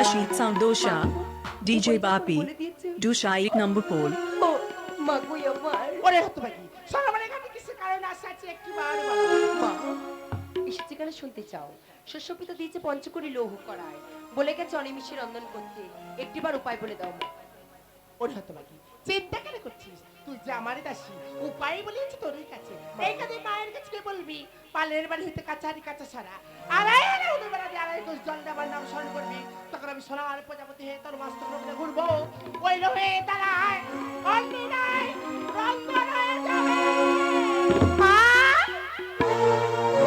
Ashit Soundosha, DJ Bapi, Dusha এক নম্বর pole ও মাগুই আমার ওরে হতো বাকি। শোনো এখানে কিছু কারণ আছে আছে একটু বার মা। এসেছে শুনতে চাও। শস্যপিতা দিয়েছে পঞ্চকরি লৌহ করায়। বলে গেছে অনিমিষে রন্ধন করতে। একটিবার উপায় বলে দাও মা। ওরে হতো বাকি। চিন্তা কেন করছিস? তুই যে আমারই দাসী উপায় বলেছি তোর কাছে। এই কাজে মায়ের কাছে কে বলবি পালের বাড়ি হইতে কাছারি কাঁচা সারা আড়াই আড়াই উঠে বেড়াতে আড়াই কোষ জল দেবার নাম স্মরণ করবি। তখন আমি সোনার প্রজাপতি হয়ে তোর মাস্টার রূপে ঘুরবো। ওই রহে দাঁড়ায় অন্যি নাই রঙ্গন হয়ে যাবে!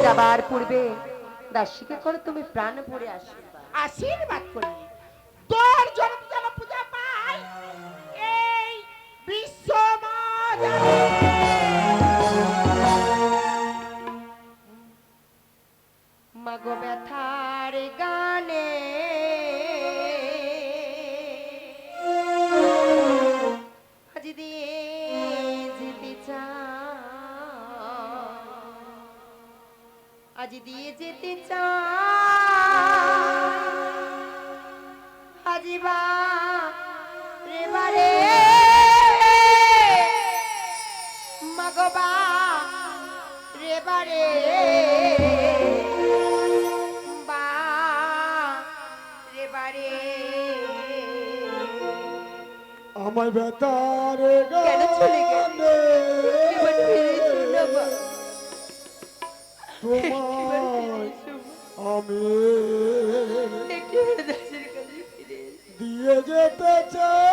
যাবার পূর্বে দাসীকে করে তুমি প্রাণ ভরে আশীর্বাদ। আশীর্বাদ করি। মাগো ব্যথার গানে। আজ দিয়ে যেতে চাই আজিবা আমায় বেতার কেন চলে গেলে? এবার ফিরে এসো না মা। এবার ফিরে তোমায় এসো মা। আমি কাছে ফিরে দিয়ে যেতে চাই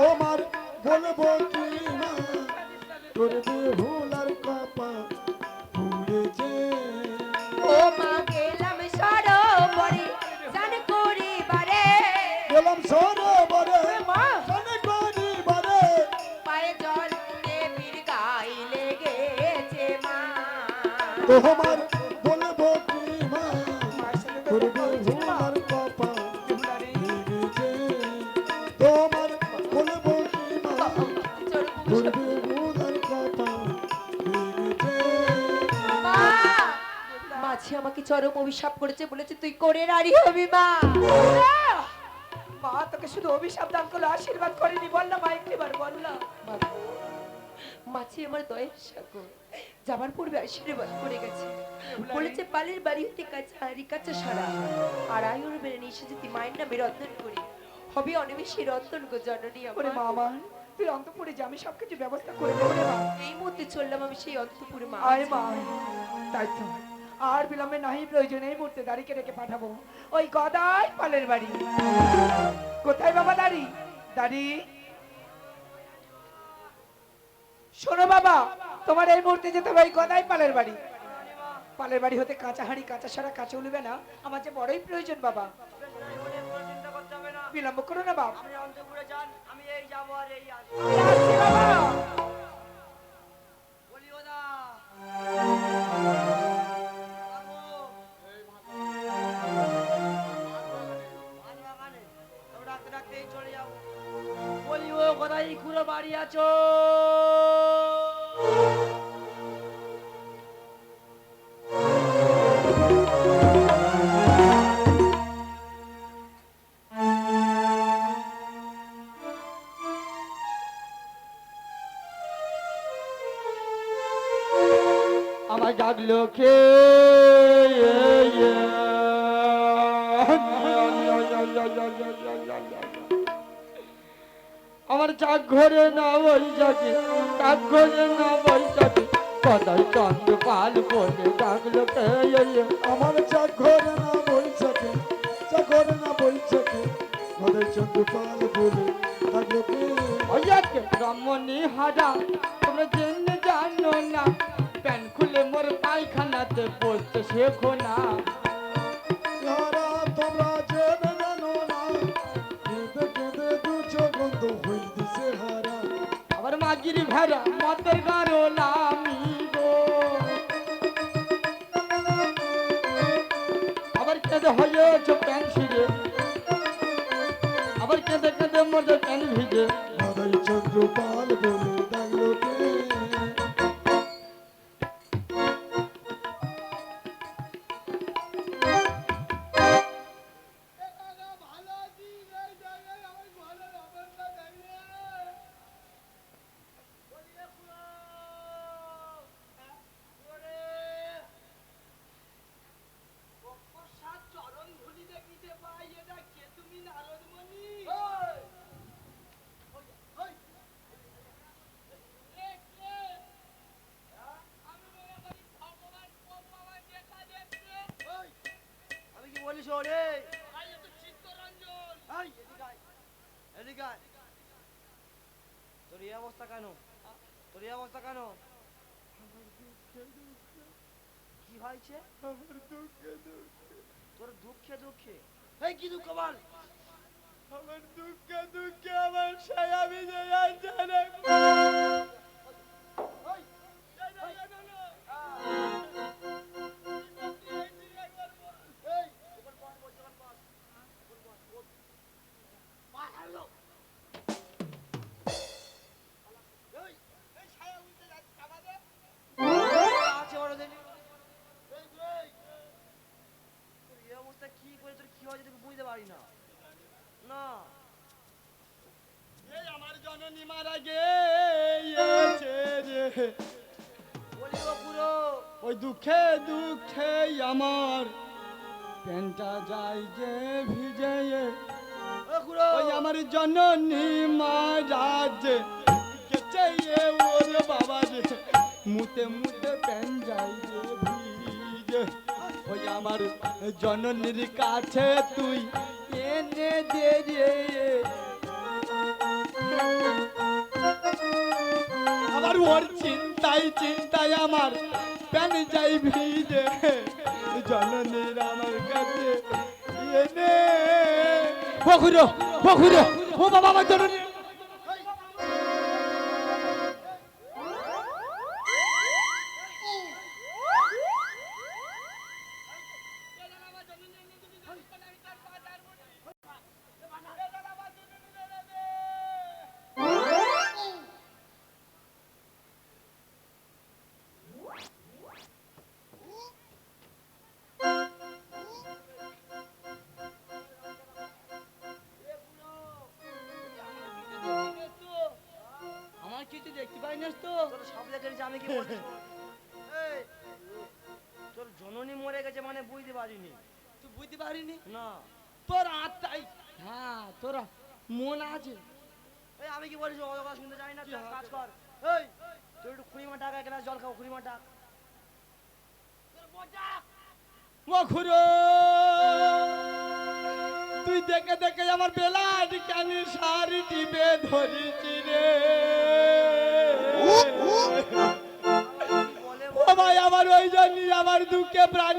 তোমার বলব কি মা করবে ভুল আর কপা ও মা গেলাম সরোবরে স্নান করিবারে। গেলাম সরোবরে মা। জানে করিবারে। পায়ে জল দেবীর গায়ে লেগেছে মা। তোমার আমাকে চরম অভিশাপ করেছে বলেছে তুই করে নারী হবি মা। মা তোকে শুধু অভিশাপ দান করল আশীর্বাদ করেনি বললাম মা একটিবার বললাম মাছি আমার দয়ের সাগর যাবার পূর্বে আশীর্বাদ করে গেছে। বলেছে পালের বাড়ি হতে কাছে হারি কাছে সারা। আর আয়ুর বেড়ে নিয়ে এসে যদি মায়ের নামে রত্ন করি। হবে অনিমেষী রত্ন গো জননী আমার। আমার তুই অন্তপুরে যা আমি সবকিছু ব্যবস্থা করে দেবো এই মুহূর্তে চললাম আমি সেই অন্তপুরে মা আয় মা তাই তো। আর বিলম্বে নাহি প্রয়োজন এই মুহূর্তে দাঁড়িয়ে রেখে পাঠাবো। ওই গদাই পালের বাড়ি। কোথায় বাবা দাঁড়ি? দাঁড়ি? শোনো বাবা তোমার এই মুহূর্তে যেতে হবে ওই গদাই পালের বাড়ি। পালের বাড়ি হতে কাঁচা হাঁড়ি কাঁচা সারা কাঁচা উলবে না। আমার যে বড়ই প্রয়োজন বাবা। বিলম্ব করো না বাবা আপনি অন্তপুরে যান আমি এই যাব আর এই আসব। খুঁড়ো বাড়ি আছো? আমার ডাকলো কে? আমার চাক ঘরে না বৈশাখী চাক ঘরে না বৈশাখী কদাই চন্দ্র পাল বলে ডাকলো কে আমার চাকরে না বইছাকে চাকরে না বইছাকে ঘরে চন্দ্র পাল বলে থাকল কে? ওয়াকে রমণী হারা তোমরা জেনে জানো না প্যান খুলে মোর পায়খানাতে বসতে শেখো না তোমরা ভেড়া লামি গো আবার কেঁদে হয়েছ প্যান ছিঁড়ে। আবার কেঁদে কেঁদে প্যান ভিজে। ঘরে অবস্থা কেন তোর এই অবস্থা কেন কি হয়েছে? তোর দুঃখে দুঃখে। এই কি দুঃখ বল? আমার দুঃখে দুঃখে আমার ছায়া ভিজে জননী মারা গেছে রে। পুরো ওই দুঃখে দুঃখে আমার প্যান্টটা যায় যে ভিজে। ওই আমার জননী মারাজ গেছে এ ওর বাবা রে। মুতে মুতে প্যান যায় যে ভিজে। ওই আমার জননীর কাছে তুই এনে দে রে। আবার ওর চিন্তায় চিন্তায় আমার প্যান যাই ভিজে। জননীর আমার কাছে ও বাবা, আমার জননী। নিস তো। তোর সব নিয়েছি, আমি কি বলছি তোর জননী মরে গেছে মানে বুঝতে পারিনি। তুই বুঝতে পারিনি? না। তোর আত্মাই। হ্যাঁ তোর মন আছে। এই আমি কি বলিস অত কথা শুনতে চাই না তুই কাজ কর। এই তুই একটু কুড়ি মাস টাকা এক গ্লাস জল খাও কুড়ি টাকা মখুরো তুই দেখে দেখে আমার বেলাট কেন শাড়ি টিপে ধরেছি রে? বলে ও ভাই, আমার ওই জন্যই আমার দুঃখে প্রাণ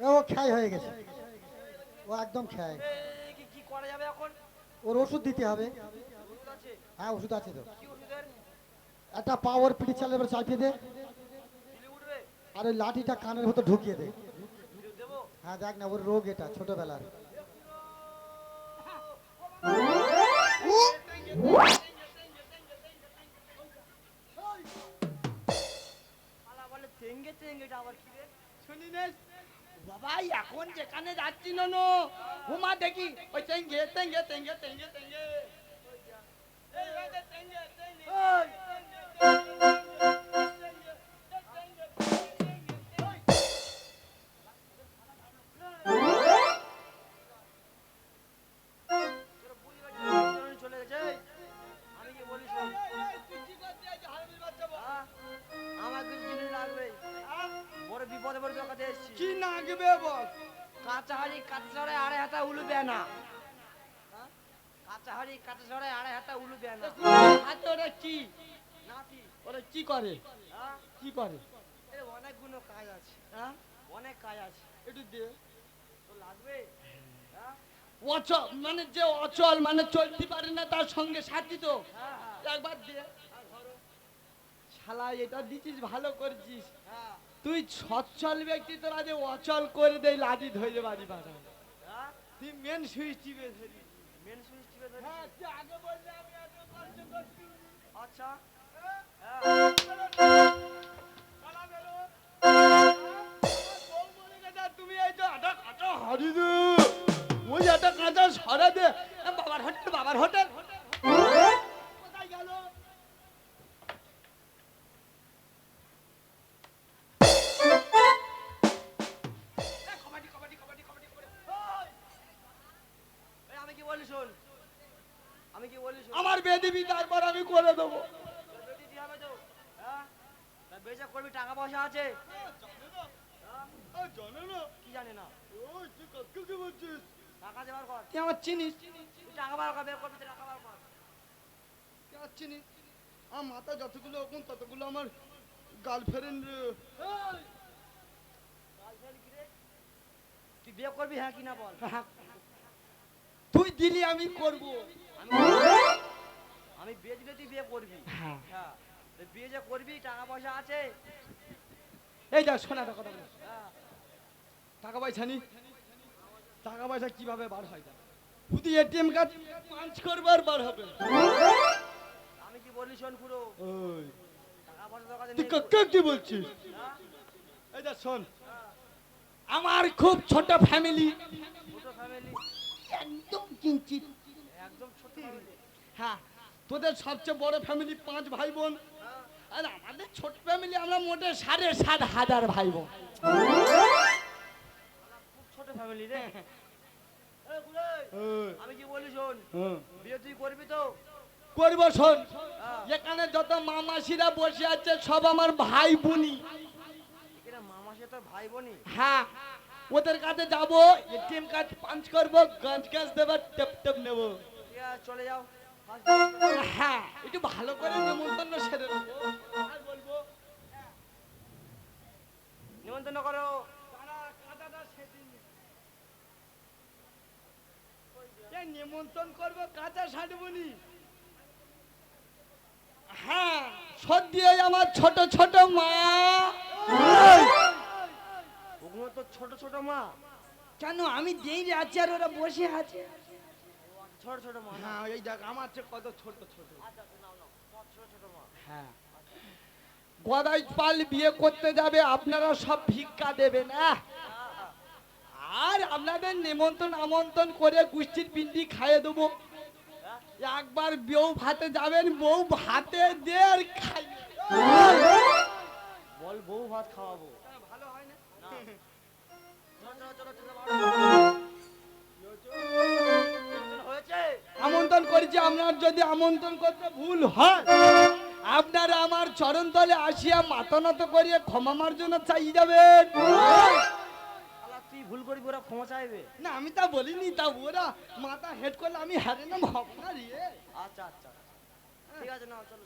ও ক্ষয় হয়ে গেছে। ও একদম ক্ষয় ওর ওষুধ দিতে হবে। হ্যাঁ ওষুধ আছে তো। একটা পাওয়ার পিঠি চালের উপর চাপিয়ে দে। আর ওই লাঠিটা কানের ভেতর ঢুকিয়ে দে। হ্যাঁ দেখ না, ওর রোগ এটা, ছোটবেলার। শুনি বাবা এখন যেখানে যাচ্ছি না নো হুমা দেখি ওই তেঙ্গে তেঙ্গে তেঙ্গে তেঙ্গে তেঙ্গে তেঙ্গে, করে? কি করে? অনেকগুলো কাজ আছে। হ্যাঁ? অনেক কাজ আছে। একটু দে। তো লাগবে? হ্যাঁ? অচল মানে যে অচল মানে চলতে পারে না তার সঙ্গে সাথী তো হ্যাঁ। একবার শালা এটা দিছিস ভালো করছিস। তুই সচ্ছল ব্যক্তি তোরা যে অচল করে দেই লাঠি ধরে বাড়ি হ্যাঁ? তুই মেন সুইচ টিপে ধরি মেন সুইচ টিপে ধরি হ্যাঁ তুই আগে বললে আমি এত কষ্ট করছি। আচ্ছা। হাড়ি দে। ওই একটা কাঁচা সরা দে। বাবার হোটেল বাবার হোটেল। পয়সা আছে? জানে না কি জানি না। ওই তুই কাকে বলছিস টাকা দেবার কর। তুই আমার চিনিস? টাকা বার কর বের করবি টাকা বার কর। তুই আমার চিনিস? আমার মাথা যতগুলো ওরকম ততগুলো আমার গার্লফ্রেন্ড গার্লফ্রেন্ড কি রে? তুই বিয়ে করবি হ্যাঁ কি না বল? তুই দিলি আমি করব। আমি বিয়ে দিলে তুই বিয়ে করবি? হ্যাঁ। হ্যাঁ। বিয়ে যে করবি টাকা পয়সা আছে? এই যা শোনা একটা কথা টাকা পয়সা নি? টাকা পয়সা কীভাবে বার হয় শুধু এটিএম কার্ড পাঞ্চ করবার বার হবে। আমি কি বলি শোন পুরো ওই। টাকা পয়সা কাছে তুই কাকে কি বলছিস? হ্যাঁ? এই যা শোন। আমার খুব ছোট ফ্যামিলি। ছোট ফ্যামিলি? একদম কিঞ্চিত। একদম ছোট হ্যাঁ তোদের সবচেয়ে বড় ফ্যামিলি পাঁচ ভাই বোন। আর আমাদের ছোট ফ্যামিলি আমরা মোটে সাড়ে সাত হাজার ভাই বোন খুব ছোট ফ্যামিলি রে। আমি কি বলি শোন? বিয়ে তুই করবি তো? করব শোন। হ্যাঁ। এখানে যত মামাসিরা বসে আছে সব আমার ভাই বোনই এখানে মামা সে তোর ভাই বোনই হ্যাঁ। ওদের কাছে যাব এটিএম কার্ড পাঞ্চ করব গাছ গাছ দেবো টেপ টেপ নেব। চলে যাও। হ্যাঁ একটু ভালো করে নেমন্তন্ন সেরে বলব নিমন্ত্রণ করো। তারা কাঁটাটা সেদিন এ নিমন্ত্রণ করব কাঁচা সাটবনি হ্যাঁ সত্যি ওই আমার ছোট ছোট মা। ওগুলো তো ছোট ছোট মা। কেন আমি যেই রাজ্যে আর ওরা বসে আছে? ছোট ছোট মা হ্যাঁ এই দেখ আমার চেয়ে কত ছোট ছোট। আচ্ছা আচ্ছা, হ্যাঁ। গদাই পাল বিয়ে করতে যাবে আপনারা সব ভিক্ষা দেবেন আহ! আর আপনাদের নিমন্ত্রণ আমন্ত্রণ করে গুষ্টির পিন্ডি খাইয়ে দেবো। একবার বউ ভাতে যাবেন বউ ভাতে দে খাই বল বউ ভাত খাওয়াবো। ভালো হয় না? আমন্ত্রণ করেছি আপনার যদি আমন্ত্রণ করতে ভুল হয় আপনারা আমার চরণ তলে আসিয়া মাথা নত করিয়ে ক্ষমা মার জন্য চাই যাবেন তুই ভুল করি ওরা ক্ষমা চাইবে না আমি তা বলিনি তা ওরা মাথা হেড করলে আমি হারে নাম হব না রে আচ্ছা আচ্ছা আচ্ছা। ঠিক আছে চলো।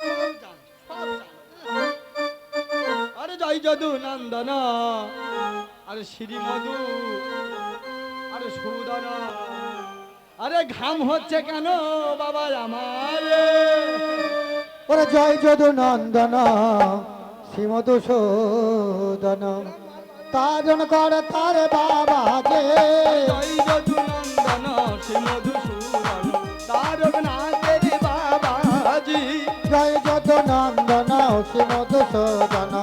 আরে জয় যদু নন্দন আরে শ্রী মধু আরে সুদন আরে ঘাম হচ্ছে কেন বাবা আমার? ওরে জয় যদু নন্দন শ্রীমধুসূদন তাজন কর তার বাবা যে জয় যদু নন্দন শ্রী মধুসূদন তারক নাথের বাবাজি জয় যদু নন্দন শ্রীমধুসূদন।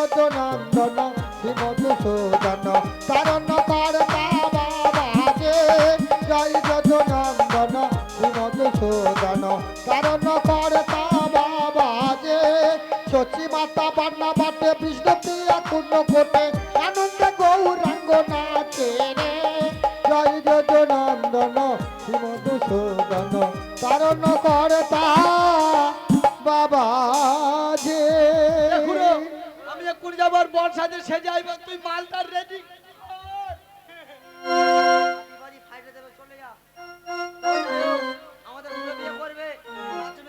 যত নন্দন শ্রীমধুসূদন। তারণ কর বাবা জয় যত নন্দন শ্রীমধুসূদন। তারণ কর বাবা সচি মাতা বান্না বাটে বিষ্ণু প্রিয়া কোটে বর্ষাতে সে যাইব তুই মালটার রেডি আমাদের বিয়ে করবে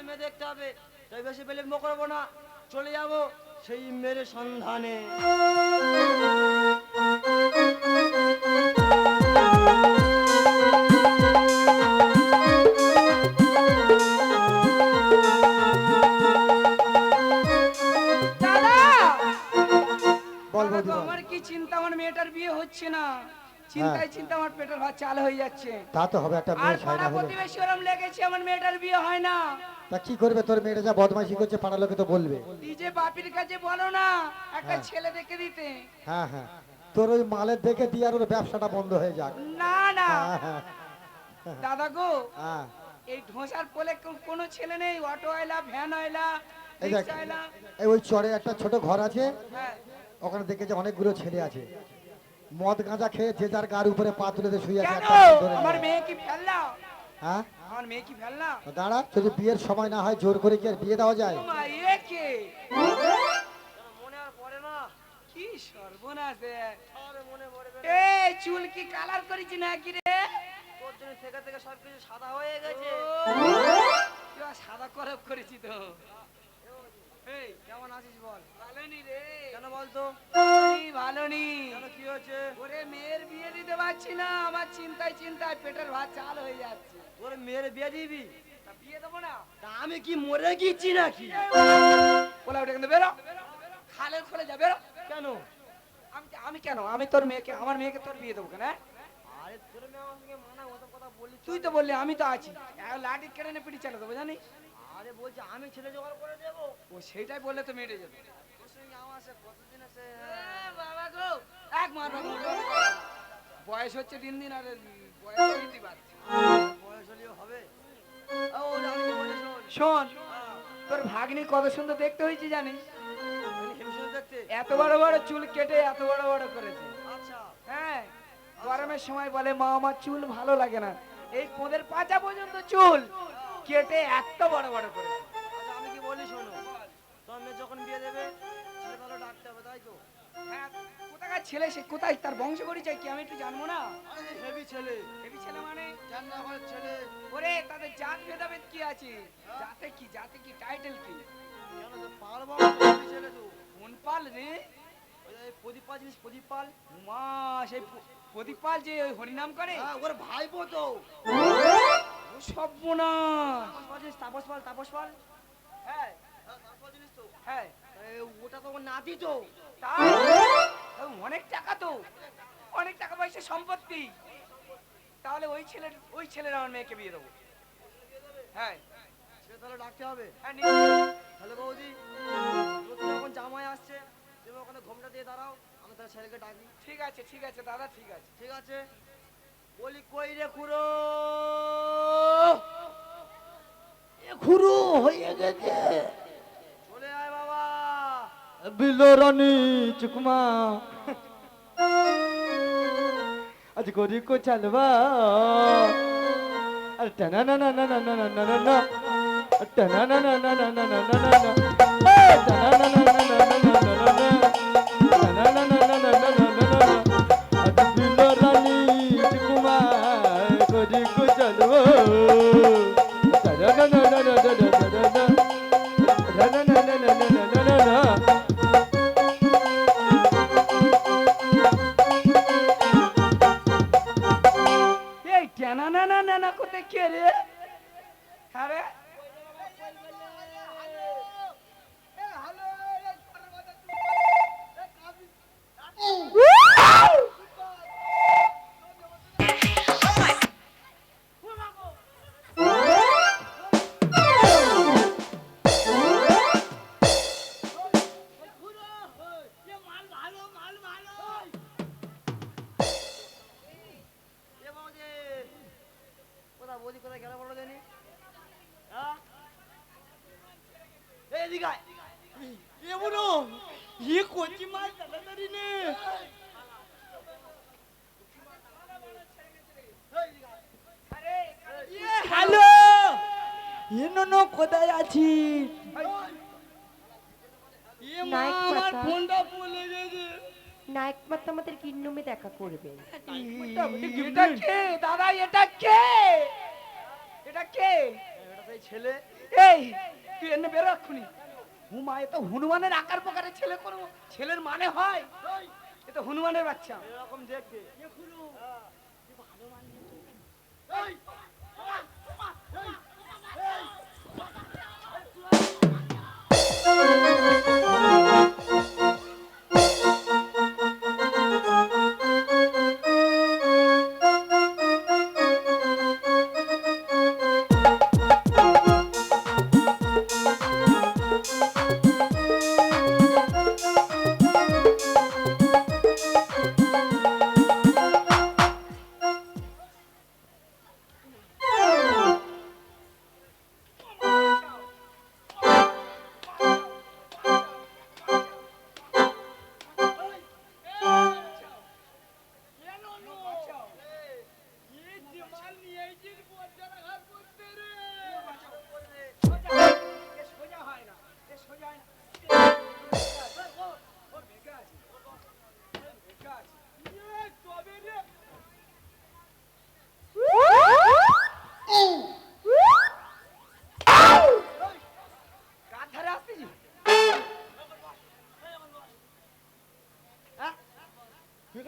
মেয়ে দেখতে হবে। তাই বেশি বিলম্ব করব না। চলে যাব সেই মেরে সন্ধানে। চিন্তায় চিন্তা আমার পেটের ভাত চাল হয়ে যাচ্ছে। তা তো হবে একটা মেয়ে ছাই পাড়া প্রতিবেশী ওরম লেগেছে আমার মেয়েটার বিয়ে হয় না। তা কি করবে তোর মেয়েটা? যা বদমাইশি করছে পাড়া লোকে তো বলবে। বাপির কাছে বলো না একটা হ্যাঁ। ছেলে দেখে দিতে। হ্যাঁ হ্যাঁ। তোর ওই মালের দেখে দিয়ে আর ওর ব্যবসাটা বন্ধ হয়ে যাক। না না। হ্যাঁ হ্যাঁ। দাদা গো হ্যাঁ। এই ঢোসার পোলে কোনো ছেলে নেই অটো আইলা ভ্যান আইলা এই ওই চরে একটা ছোট ঘর আছে। হ্যাঁ। ওখানে দেখে যে অনেকগুলো ছেলে আছে। মদ গাঁজা খেয়ে যে যার গার উপরে পা তুলে শুয়ে আছে আমার মেয়ে কি ফেললা? হ্যাঁ? আমার মেয়ে কি ফেললা? দাঁড়া যদি বিয়ের সময় না হয় জোর করে কি আর বিয়ে দেওয়া যায়? কে মনে আর পড়ে না কি সর্বনাশ এ। আরে মনে পড়বে না। এ চুল কি কালার করেছি নাকি রে? তোর জন্য থেকে থেকে সবকিছু সাদা হয়ে গেছে। সাদা করব করেছি তো। কেমন আছিস বল? ভালো নি রে। কেন বলতো? ভালো নি, কেন কি হয়েছে? ওরে মেয়ের বিয়ে দিতে পারছি না আমার চিন্তায় চিন্তায় পেটের ভাত চাল হয়ে যাচ্ছে। তোর মেয়ের বিয়ে দিবি? তা বিয়ে দেবো না। তা আমি কি মরে গিয়েছি নাকি? বলে ওটা কিন্তু বেরো। খোলে যা বেরো। কেন? আমি আমি কেন? আমি তোর মেয়েকে আমার মেয়েকে তোর বিয়ে দেবো কেন হ্যাঁ? আরে তোর মেয়ে মানা ওসব কথা বলি তুই তো বললি আমি তো আছি। লাঠি কেড়ে নে পিটি চালা দেবো জানিস? আরে বলছি, আমি ছেলে জোগাড় করে দেবো। ও সেইটাই বললে তো মেটে যাবে। আমার এক মার বয়স হচ্ছে দিন দিন আর বয়স বয়স হলেও হবে শোন, তোর ভাগ্নি কত সুন্দর দেখতে হয়েছে জানিস? এত বড় বড় চুল কেটে এত বড় বড় করেছে। হ্যাঁ গরমের সময় বলে, মা, আমার চুল ভালো লাগে না। এই কোদের পাচা পর্যন্ত চুল। কেটে এত বড় বড় করে। আচ্ছা আমি কি বলি শোনো? তোর যখন বিয়ে দেবে ছেলে ভালো ডাকতে হবে তাই তো? হ্যাঁ কোথাকার ছেলে সে? কোথায়? তার বংশ পরিচয় কি আমি একটু জানব না? হেভি ছেলে। হেবি ছেলে মানে? জান্না ঘরের ছেলে। ওরে তাদের জাত ভেদাভেদ কি আছে? জাতে কি জাতে কি টাইটেল কি? পাল বাবা হেভি ছেলে তো। কোন পাল রে? প্রদীপ পাল জিনিস প্রদীপ পাল। মা সেই প্রদীপ পাল যে ওই হরিনাম করে? হ্যাঁ ওর ভাইপো তো। ও সর্বনাশ। তাপস পাল তাপস পাল হ্যাঁ হ্যাঁ, হ্যাঁ ওটা তো নাতি তো। অনেক টাকা তো। অনেক টাকা পয়সা সম্পত্তি। তাহলে ওই ছেলের ওই ছেলের আমার মেয়েকে বিয়ে দেবো। হ্যাঁ সে তাহলে ডাকতে হবে। হ্যাঁ। তাহলে বৌদি নতুন যখন জামাই আসছে তুমি ওখানে ঘোমটা দিয়ে দাঁড়াও আমি তাহলে ছেলেকে ডাকি। ঠিক আছে ঠিক আছে দাদা ঠিক আছে। ঠিক আছে? বলি কই রে খুড়ো খুড়ো হয়ে গেছে চলে আয় বাবা বিলোরানি চুকমা আজ গরি কো চালবা আর টানা না না না না না না না না টানা না না না না না না না না টানা না না না كريم. কোথায় আছি এ মা নাইট আমার ফোনটা পড়ে গেছে। নায়ক মাত্র আমাদের কিন্নমে দেখা করবেন। এটা কে? দাদা এটা কে? এটা কে? এটা তো এই ছেলে। এই তুই এনে বেরো এক্ষুনি। হুমা এ তো হনুমানের আকার প্রকারের ছেলে কোনো ছেলের মানে হয়? এ তো হনুমানের বাচ্চা। এরকম দেখতে হয়।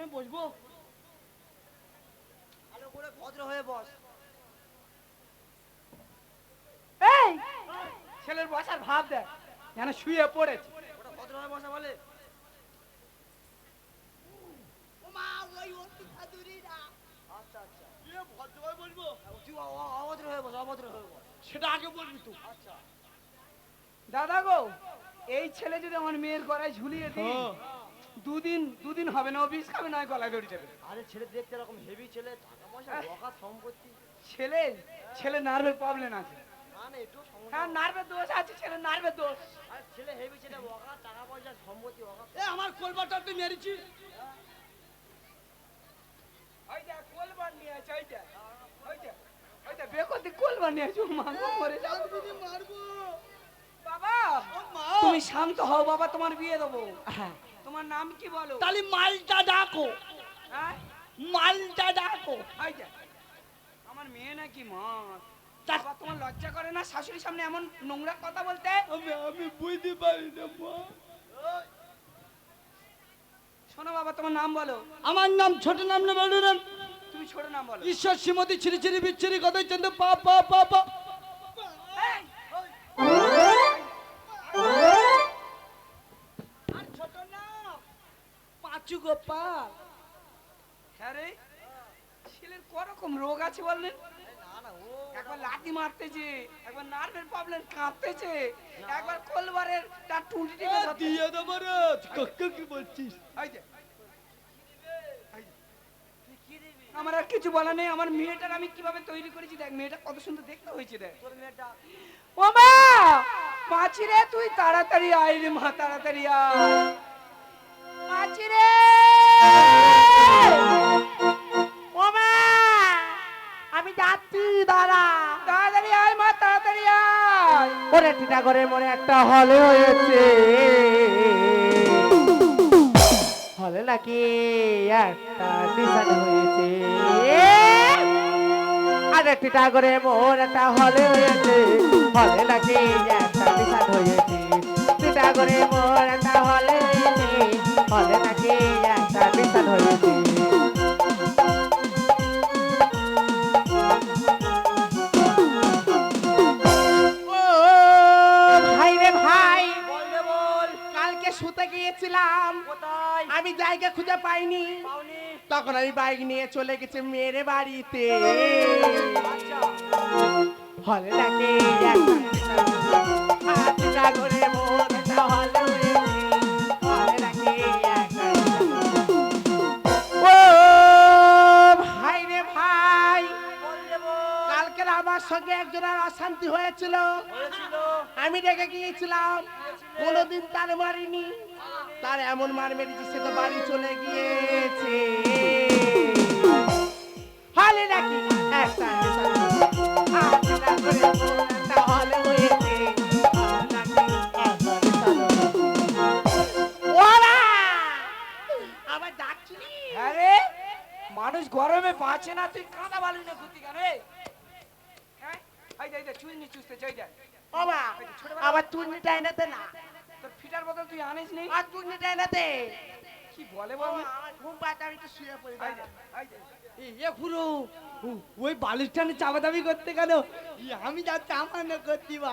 আমি বসবো। ভালো করে ভদ্র হয়ে বস। এই! ছেলের বসার ভাব দেখ যেন শুয়ে পড়েছে। ওটা ভদ্র হয়ে বসা বলে। আচ্ছা আচ্ছা। অভদ্র হয়ে বস অভদ্র হয়ে বস। সেটা আগে বলবি তো আচ্ছা। দাদা গো এই ছেলে যদি আমার মেয়ের গলায় ঝুলিয়ে দিই হ্যাঁ। দুদিন দুদিন হবে না ও বিষ খাবে না গলায় দড়ি দেবে। আরে ছেলে দেখতে এরকম হেভি ছেলে টাকা পয়সা বকাত সম্পত্তি। ছেলে ছেলে নার্ভের প্রবলেম আছে। হ্যাঁ নার্ভের দোষ আছে ছেলে নার্ভের দোষ। ছেলে হেভি ছেলে বকাত টাকা পয়সা সম্পত্তি বকাত এ আমার কলবাটা তুই মেরেছি ওইটা কোলবার নিয়ে আছে ওইটা ওইটা ওইটা বেকতি কোলবার নিয়ে আছে ও মরে যাব। মারবো। বাবা তুমি শান্ত হও বাবা তোমার বিয়ে দেবো। তোমার নাম কি বলো? তাহলে মালটা ডাকো। হ্যাঁ? মালটা ডাকো। আমার মেয়ে নাকি মাছ তোমার লজ্জা করে না? শাশুড়ির সামনে এমন নোংরা কথা বলতে? আমি আমি বুঝতে পারি না মা। শোনো বাবা তোমার নাম বলো। আমার নাম ছোট নাম না বলুন তুমি ছোট নাম বলো। ঈশ্বর শ্রীমতী ছিরি ছিরি বিচ্ছিরি কথাই চন্দ্র পা পা পা পা পাঁচু গোপাল হ্যাঁ রে ছেলের করকম রোগ আছে বললেন? না না ও একবার লাঠি মারতেছে একবার নার্ভের প্রবলেম কাঁপতেছে একবার কোলবারের তার টুটি টিপে দিয়ে দেবো রে কাকা কি বলছিস? এই যে। এই যে। আমার আর কিছু বলা নেই আমার মেয়েটার আমি কীভাবে তৈরি করেছি দেখ মেয়েটা কত সুন্দর দেখতে হয়েছে দেখ। মেয়েটা। ও মা রে তুই তাড়াতাড়ি আয় রে মা তাড়াতাড়ি আয়। রে। ও আমি যাচ্ছি দাঁড়া। তাড়াতাড়ি আয় মা তাড়াতাড়ি আয়। ওরে টিটাগড়ে মনে একটা হলে হয়েছে। হলে নাকি একটা ডিসাইন হয়েছে। আরে টিটাগড়ে মোর একটা হলে হয়েছে। হলে নাকি একটা ডিসাইন হয়েছে। টিটাগড়ে মোর জায়গা খুঁজে পাইনি। তখন আমি বাইক নিয়ে চলে গেছি মেয়ের বাড়িতে। হলে হলে নাকি অশান্তি হয়েছিল। হয়েছিল। আমি রেখে গিয়েছিলাম। কোনোদিন তার মারিনি। তার এমন মার মেরেছি সে তো বাড়ি চলে গিয়েছে। হলে নাকি একটা হলে হয়েছে মানুষ গরমে বাঁচে না তুই কাঁদা বালু না ঘুরতি কেন চুইনি চুষতে বাবা আবার না। তোর ফিটার বদল তুই আনিস নি? আর চুন্নিটা এনেতে কি বলে বাবা, আমার ঘুম আমি একটু শুয়ে পড়ি। এ পুরো ওই করতে আমি যাচ্ছি আমার না করছি বাপ